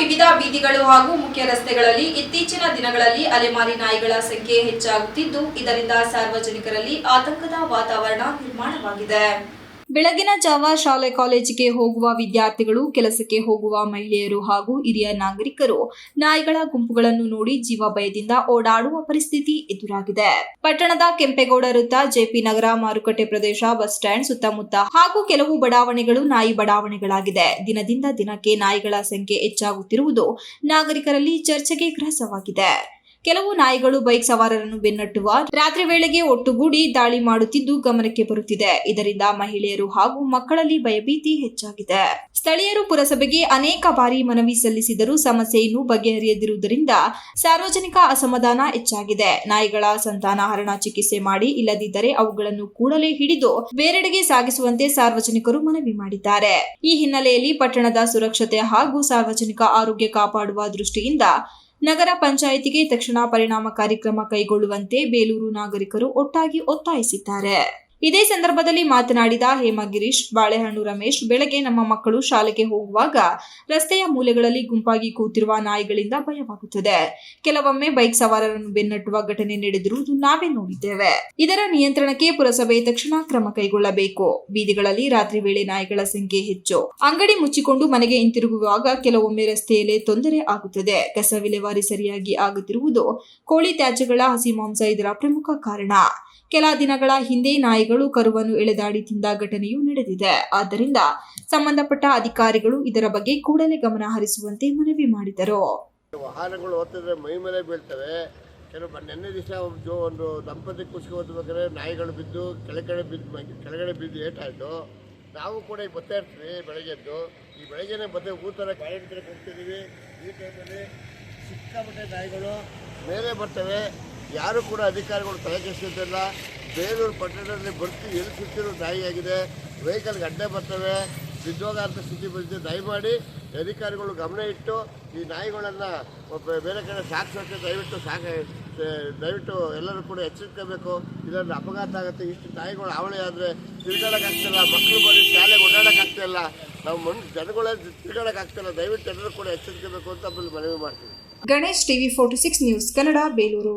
ವಿವಿಧ ಬೀದಿಗಳು ಹಾಗೂ ಮುಖ್ಯ ರಸ್ತೆಗಳಲ್ಲಿ ಇತ್ತೀಚಿನ ದಿನಗಳಲ್ಲಿ ಅಲೆಮಾರಿ ನಾಯಿಗಳ ಸಂಖ್ಯೆ ಹೆಚ್ಚಾಗುತ್ತಿದ್ದು, ಇದರಿಂದ ಸಾರ್ವಜನಿಕರಲ್ಲಿ ಆತಂಕದ ವಾತಾವರಣ ನಿರ್ಮಾಣವಾಗಿದೆ. ಬೆಳಗಿನ ಜಾವ ಶಾಲೆ ಕಾಲೇಜಿಗೆ ಹೋಗುವ ವಿದ್ಯಾರ್ಥಿಗಳು ಕೆಲಸಕ್ಕೆ ಹೋಗುವ ಮಹಿಳೆಯರು ಹಾಗೂ ಹಿರಿಯ ನಾಗರಿಕರು. ನಾಯಿಗಳ ಗುಂಪುಗಳನ್ನು ನೋಡಿ ಜೀವ ಭಯದಿಂದ ಓಡಾಡುವ ಪರಿಸ್ಥಿತಿ ಎದುರಾಗಿದೆ. ಪಟ್ಟಣದ ಕೆಂಪೇಗೌಡ ವೃತ್ತ, ಜೆಪಿ ನಗರ, ಮಾರುಕಟ್ಟೆ ಪ್ರದೇಶ, ಬಸ್ ಸ್ಟ್ಯಾಂಡ್ ಸುತ್ತಮುತ್ತ ಹಾಗೂ ಕೆಲವು ಬಡಾವಣೆಗಳು ನಾಯಿ ಬಡಾವಣೆಗಳಾಗಿದೆ. ದಿನದಿಂದ ದಿನಕ್ಕೆ ನಾಯಿಗಳ ಸಂಖ್ಯೆ ಹೆಚ್ಚಾಗುತ್ತಿರುವುದು ನಾಗರಿಕರಲ್ಲಿ ಚರ್ಚೆಗೆ ಗ್ರಾಸವಾಗಿದೆ ಕೆಲವು ನಾಯಿಗಳು ಬೈಕ್ ಸವಾರರನ್ನು ಬೆನ್ನಟ್ಟುವ ರಾತ್ರಿ ವೇಳೆಗೆ ಒಟ್ಟುಗೂಡಿ ದಾಳಿ ಮಾಡುತ್ತಿದ್ದು ಗಮನಕ್ಕೆ ಬರುತ್ತಿದೆ. ಇದರಿಂದ ಮಹಿಳೆಯರು ಹಾಗೂ ಮಕ್ಕಳಲ್ಲಿ ಭಯಭೀತಿ ಹೆಚ್ಚಾಗಿದೆ. ಸ್ಥಳೀಯರು ಪುರಸಭೆಗೆ ಅನೇಕ ಬಾರಿ ಮನವಿ ಸಲ್ಲಿಸಿದರೂ ಸಮಸ್ಯೆಯನ್ನು ಬಗೆಹರಿಯದಿರುವುದರಿಂದ ಸಾರ್ವಜನಿಕ ಅಸಮಾಧಾನ ಹೆಚ್ಚಾಗಿದೆ. ನಾಯಿಗಳ ಸಂತಾನಹರಣ ಚಿಕಿತ್ಸೆ ಮಾಡಿ ಇಲ್ಲದಿದ್ದರೆ ಅವುಗಳನ್ನು ಕೂಡಲೇ ಹಿಡಿದು ಬೇರೆಡೆಗೆ ಸಾಗಿಸುವಂತೆ ಸಾರ್ವಜನಿಕರು ಮನವಿ ಮಾಡಿದ್ದಾರೆ. ಈ ಹಿನ್ನೆಲೆಯಲ್ಲಿ ಪಟ್ಟಣದ ಸುರಕ್ಷತೆ ಹಾಗೂ ಸಾರ್ವಜನಿಕ ಆರೋಗ್ಯ ಕಾಪಾಡುವ ದೃಷ್ಟಿಯಿಂದ ನಗರ ಪಂಚಾಯಿತಿಗೆ ತಕ್ಷಣ ಪರಿಣಾಮಕಾರಿ ಕ್ರಮ ಕೈಗೊಳ್ಳುವಂತೆ ಬೇಲೂರು ನಾಗರಿಕರು ಒಟ್ಟಾಗಿ ಒತ್ತಾಯಿಸಿದ್ದಾರೆ. ಇದೇ ಸಂದರ್ಭದಲ್ಲಿ ಮಾತನಾಡಿದ ಹೇಮಗಿರೀಶ್ ಬಾಳೆಹಣ್ಣು ರಮೇಶ್, ಬೆಳಗ್ಗೆ ನಮ್ಮ ಮಕ್ಕಳು ಶಾಲೆಗೆ ಹೋಗುವಾಗ ರಸ್ತೆಯ ಮೂಲೆಗಳಲ್ಲಿ ಗುಂಪಾಗಿ ಕೂತಿರುವ ನಾಯಿಗಳಿಂದ ಭಯವಾಗುತ್ತದೆ. ಕೆಲವೊಮ್ಮೆ ಬೈಕ್ ಸವಾರರನ್ನು ಬೆನ್ನಟ್ಟುವ ಘಟನೆ ನಡೆದಿರುವುದು ನಾವೇ ನೋಡಿದ್ದೇವೆ. ಇದರ ನಿಯಂತ್ರಣಕ್ಕೆ ಪುರಸಭೆ ತಕ್ಷಣ ಕ್ರಮ ಕೈಗೊಳ್ಳಬೇಕು. ಬೀದಿಗಳಲ್ಲಿ ರಾತ್ರಿ ವೇಳೆ ನಾಯಿಗಳ ಸಂಖ್ಯೆ ಹೆಚ್ಚು. ಅಂಗಡಿ ಮುಚ್ಚಿಕೊಂಡು ಮನೆಗೆ ಹಿಂತಿರುಗುವಾಗ ಕೆಲವೊಮ್ಮೆ ರಸ್ತೆಯಲ್ಲೇ ತೊಂದರೆ ಆಗುತ್ತದೆ. ಕಸ ವಿಲೇವಾರಿ ಸರಿಯಾಗಿ ಆಗುತ್ತಿರುವುದು ಕೋಳಿ ತ್ಯಾಜ್ಯಗಳ ಹಸಿ ಮಾಂಸ ಇದರ ಪ್ರಮುಖ ಕಾರಣ. ಕೆಲ ದಿನಗಳ ಹಿಂದೆ ನಾಯಿಗಳು ಕರುವನ್ನು ಎಳೆದಾಡಿ ತಿಂದ ಘಟನೆಯು ನಡೆದಿದೆ. ಆದ್ದರಿಂದ ಸಂಬಂಧಪಟ್ಟ ಅಧಿಕಾರಿಗಳು ಇದರ ಬಗ್ಗೆ ಕೂಡಲೇ ಗಮನ ಹರಿಸುವಂತೆ ಮನವಿ ಮಾಡಿದರು. ವಾಹನಗಳು ಓದ್ತಿದ್ರೆ ಮೈ ಮೇಲೆ ಬೀಳ್ತವೆ. ಕೆಲವು ನೆನ್ನೆ ದಿವಸ ಒಂದು ದಂಪತಿ ಖುಷಿ ಓದ್ಬೇಕಾದ್ರೆ ನಾಯಿಗಳು ಬಿದ್ದು ಕೆಳಗಡೆ ಬಿದ್ದು ಕೆಳಗಡೆ ಬಿದ್ದು ಏಟಾಯಿತು. ನಾವು ಕೂಡ ಈಗ ಬರ್ತಾ ಇರ್ತೀವಿ ಬೆಳಗ್ಗೆದ್ದು ಈ ಬೆಳಗ್ಗೆನೆ ಬತ್ತೆ ಊತರ ಕಾರ್ಯಕ್ರಮಕ್ಕೆ ಹೋಗ್ತಿದ್ದೀವಿ ಈ ಟೈಮಲ್ಲಿ ಸಿಕ್ಕಾಪಟ್ಟೆ ನಾಯಿಗಳು ಮೇಲೆ ಬರ್ತವೆ. ಯಾರು ಕೂಡ ಅಧಿಕಾರಿಗಳು ತಲೆ ಬೇಲೂರು ಪಟ್ಟಣದಲ್ಲಿ ಬರ್ತಿ ಎಲ್ಲಿ ಸುತ್ತಿರೋ ನಾಯಿ ಆಗಿದೆ. ವೆಹಿಕಲ್ಗೆ ಅಡ್ಡೆ ಬರ್ತವೆ. ಬಿದ್ದೋಗಾರ್ಥ ಸ್ಥಿತಿ ಬಂದಿದೆ. ದಯಮಾಡಿ ಅಧಿಕಾರಿಗಳು ಗಮನ ಇಟ್ಟು ಈ ನಾಯಿಗಳನ್ನು ಬೇರೆ ಕಡೆ ಸಾಕ್ಸೋಕ್ಕೆ ದಯವಿಟ್ಟು ಸಾಕ ದಯವಿಟ್ಟು ಎಲ್ಲರೂ ಕೂಡ ಎಚ್ಚರಿಕಬೇಕು ಇದರಲ್ಲಿ ಅಪಘಾತ ಆಗುತ್ತೆ. ಇಷ್ಟು ನಾಯಿಗಳು ಅವಳಿ ಆದರೆ ತಿರುಗಾಡೋಕ್ಕಾಗ್ತಿಲ್ಲ. ಮಕ್ಕಳು ಬರೀ ಶಾಲೆಗೆ ಓಡಾಡೋಕ್ಕಾಗ್ತಿಲ್ಲ. ನಾವು ಮನ್, ಜನಗಳೇ ತಿರುಗಾಡೋಕ್ಕಾಗ್ತಿಲ್ಲ. ದಯವಿಟ್ಟು ಎಲ್ಲರೂ ಕೂಡ ಎಚ್ಚರಿಕೆಬೇಕು ಅಂತ ಮನವಿ ಮಾಡ್ತೀವಿ Ganesh TV forty six news Kannada, Belur.